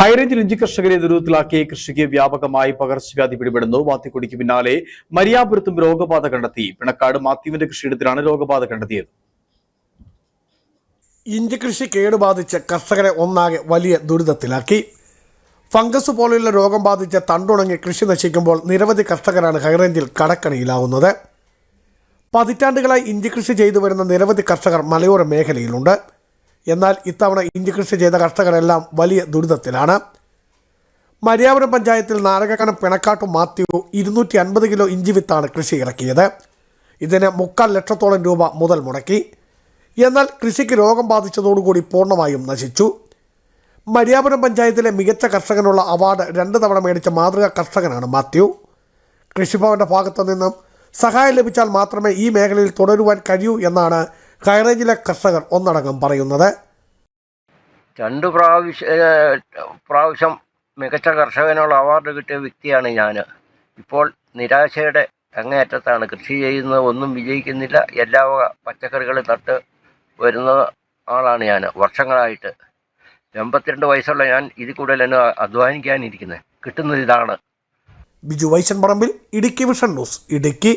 ഹൈറേഞ്ചിൽ ഇഞ്ചി കർഷകരെ ദുരിതത്തിലാക്കി കൃഷിക്ക് വ്യാപകമായി പകർച്ചവ്യാധി പിടിപെടുന്നു. വാത്തിക്കുടിക്ക് പിന്നാലെ മരിയാപുരത്തും രോഗബാധ കണ്ടെത്തി. പിണക്കാട് മാത്യുവിന്റെ കൃഷിയിടത്തിലാണ് രോഗബാധ കണ്ടെത്തിയത്. ഇഞ്ചി കൃഷി കേടുബാധിച്ച് കർഷകരെ ഒന്നാകെ വലിയ ദുരിതത്തിലാക്കി. ഫംഗസ് പോലെയുള്ള രോഗം ബാധിച്ച് തണ്ടുണങ്ങി കൃഷി നശിക്കുമ്പോൾ നിരവധി കർഷകരാണ് ഹൈറേഞ്ചിൽ കടക്കണിയിലാവുന്നത്. പതിറ്റാണ്ടുകളായി ഇഞ്ചി കൃഷി ചെയ്തു വരുന്ന നിരവധി കർഷകർ മലയോര മേഖലയിലുണ്ട്. എന്നാൽ ഇത്തവണ കൃഷി ചെയ്ത കർഷകരെല്ലാം വലിയ ദുരിതത്തിലാണ്. മരിയാപുരം പഞ്ചായത്തിൽ നാരകക്കണം പിണക്കാട്ടു മാത്യു ഇരുന്നൂറ്റി അൻപത് കിലോ ഇഞ്ചി വിത്താണ് കൃഷി ഇറക്കിയത്. ഇതിന് മുക്കാൽ ലക്ഷത്തോളം രൂപ മുതൽ മുടക്കി. എന്നാൽ കൃഷിക്ക് രോഗം ബാധിച്ചതോടുകൂടി പൂർണമായും നശിച്ചു. മരിയാപുരം പഞ്ചായത്തിലെ മികച്ച കർഷകനുള്ള അവാർഡ് രണ്ട് തവണ മേടിച്ച മാതൃകാ കർഷകനാണ് മാത്യു. കൃഷിഭവന്റെ ഭാഗത്തു നിന്നും സഹായം ലഭിച്ചാൽ മാത്രമേ ഈ മേഖലയിൽ തുടരുവാൻ കഴിയൂ എന്നാണ് ഹൈറേഞ്ചിലെ കർഷകർ ഒന്നടങ്കം പറയുന്നത്. രണ്ട് പ്രാവശ്യം പ്രാവശ്യം മികച്ച കർഷകനുള്ള അവാർഡ് കിട്ടിയ വ്യക്തിയാണ് ഞാൻ. ഇപ്പോൾ നിരാശയുടെ അങ്ങേയറ്റത്താണ്. കൃഷി ചെയ്യുന്നത് ഒന്നും വിജയിക്കുന്നില്ല. എല്ലാ പച്ചക്കറികളും നട്ട് വരുന്ന ആളാണ് ഞാൻ വർഷങ്ങളായിട്ട്. എൺപത്തിരണ്ട് വയസ്സുള്ള ഞാൻ ഇതിൽ കൂടുതൽ എന്നെ അധ്വാനിക്കാനിരിക്കുന്നത്. കിട്ടുന്നത് ഇതാണ്. Biju Vaishan Parambil Idukki vision news Idukki.